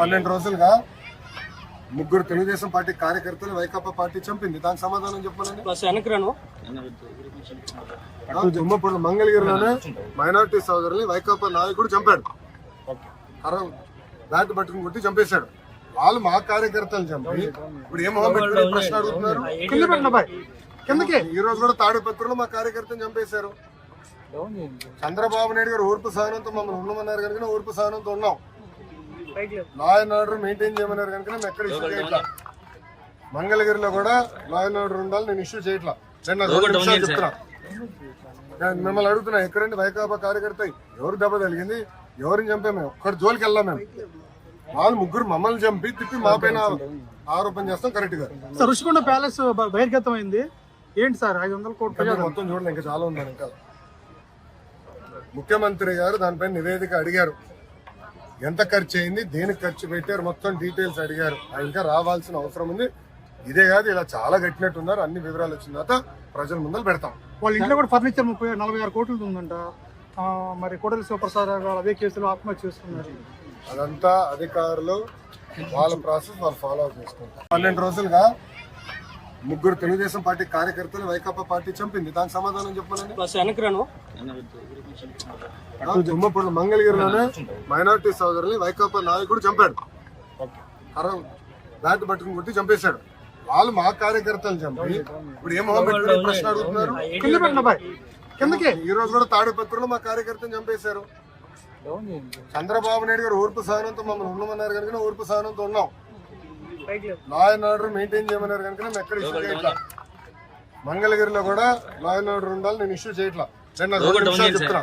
పన్నెండు రోజులుగా ముగ్గురు తెలుగుదేశం పార్టీ కార్యకర్తలు వైకాపా పార్టీ చంపింది. దానికి సమాధానం చెప్పాలని దుమ్మపూడి మంగళగిరిలోనే మైనార్టీ సోదరుల్ని వైకాపా నాయకుడు చంపాడు. బ్యాట్ పట్టుకుని కొట్టి చంపేశాడు. వాళ్ళు మా కార్యకర్తలు చంపి ఇప్పుడు ఏం పెట్టుకుని ప్రశ్న అడుగుతున్నారు? కిందకి. ఈ రోజు కూడా తాడిపత్రిలో మా కార్యకర్తను చంపేశారు. చంద్రబాబు నాయుడు గారు ఊర్పు సహనంతో మమ్మల్ని ఉండమన్నారు కనుక ఊర్పు సహనంతో ఉన్నాం. లా అండ్ ఆర్డర్ మెయింటైన్ చేయమన్నారు కనుక మేము ఎక్కడ ఇష్యూ చేయట్లా. మంగళగిరిలో కూడా లా అండ్ ఆర్డర్ ఉండాలి నేను ఇష్యూ చేయట్లా. చెప్తున్నా. నేను మిమ్మల్ని అడుగుతున్నా ఎక్కడండి వైకాపా కార్యకర్త ఎవరు దెబ్బ తగిలింది? ఎవరిని చంపాము మేము? ఒక్కడి జోలికి వెళ్ళాం మేము. వాళ్ళు ముగ్గురు మమ్మల్ని చంపి తిప్పి మా పైన ఆరోపణ చేస్తాం కరెక్ట్గా సార్ రుషికొండ ప్యాలెస్ బహిర్గతం అయింది ఏంటి సార్? ఐదు వందల కోట్ల మొత్తం చూడండి ఇంకా చాలా ఉందని ఇంకా. ముఖ్యమంత్రి గారు దానిపైన నివేదిక అడిగారు. ఎంత ఖర్చు అయింది దేనికి ఖర్చు పెట్టారు మొత్తం డీటెయిల్స్ అడిగారు. ఇంకా రావాల్సిన అవసరం ఉంది. ఇదే కాదు ఇలా చాలా కట్టినట్టు ఉన్నారు అన్ని వివరాలు వచ్చిన తర్వాత ప్రజల ముందర పెడతాం. వాళ్ళ ఇంట్లో కూడా ఫర్నిచర్ ముప్పై నలభై ఆరు కోట్లు ఉందంట. మరి కోడలి శివప్రసాద్ గారు అదే కేసులో ఆత్మహత్య చేసుకున్నారు అదంతా అధికారులు వాళ్ళ ప్రాసెస్ వాళ్ళు ఫాలో చేసుకుంటారు. పన్నెండు రోజులుగా ముగ్గురు తెలుగుదేశం పార్టీ కార్యకర్తలు వైకాపా పార్టీ చంపింది. దానికి సమాధానం చెప్పాలని దుమ్మపూడి మంగళగిరిలోనే మైనార్టీ సోదరుల్ని వైకాపా నాయకుడు చంపాడు. కర్ర బ్యాట్ పట్టుకుని కొట్టి చంపేశాడు. వాళ్ళు మా కార్యకర్తలు చంపి ఇప్పుడు ఏం ప్రశ్న అడుగుతున్నారు? కిందకి. ఈ రోజు కూడా తాడిపత్రిలో మా కార్యకర్తను చంపేశారు. చంద్రబాబు నాయుడు గారు ఊర్పు సహనంతో మమ్మల్ని ఉండమన్నారు కనుక ఊర్పు సహనంతో ఉన్నాం. లా అండ్ ఆర్డర్ మెయింటైన్ చేయమన్నారు కనుక మేము ఎక్కడ ఇష్యూ చేయట్లా. మంగళగిరిలో కూడా లా అండ్ ఆర్డర్ ఉండాలి నేను ఇష్యూ చేయట్లా. నేను నా రెండు నిమిషాలు చెప్తున్నా.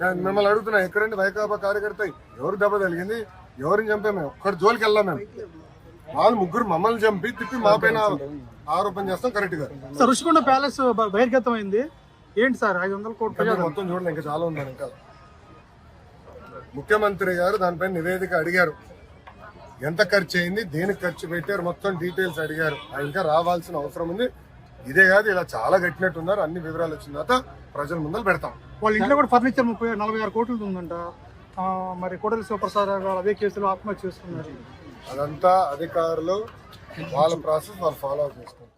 నేను మిమ్మల్ని అడుగుతున్నా ఎక్కడండి? వైకాపా కార్యకర్త ఎవరు దెబ్బ తగిలింది? ఎవరిని చంపాము మేము? ఒక్కడి జోలికి వెళ్ళాం మేము. వాళ్ళు ముగ్గురు మమ్మల్ని చంపి తిప్పి మా పైన ఆరోపణ చేస్తాం కరెక్ట్గా సార్ రుషికొండ ప్యాలెస్ బహిర్గతం అయింది ఏంటి సార్? ఐదు వందల కోట్ల మొత్తం చూడండి ఇంకా చాలా ఉందని ఇంకా. ముఖ్యమంత్రి గారు దానిపైన నివేదిక అడిగారు. ఎంత ఖర్చు అయింది దేనికి ఖర్చు పెట్టారు మొత్తం డీటెయిల్స్ అడిగారు. ఇంకా రావాల్సిన అవసరం ఉంది. ఇదే కాదు ఇలా చాలా కట్టినట్టు ఉన్నారు అన్ని వివరాలు వచ్చిన తర్వాత ప్రజల ముందర పెడతాం. వాళ్ళ ఇంట్లో కూడా ఫర్నిచర్ ముప్పై నలభై ఆరు కోట్లు ఉందంట. మరి కోడలి శివప్రసాద్ గారు అదే కేసులో ఆత్మహత్య చేసుకున్నారు అదంతా అధికారులు వాళ్ళ ప్రాసెస్ వాళ్ళు ఫాలో చేసుకుంటారు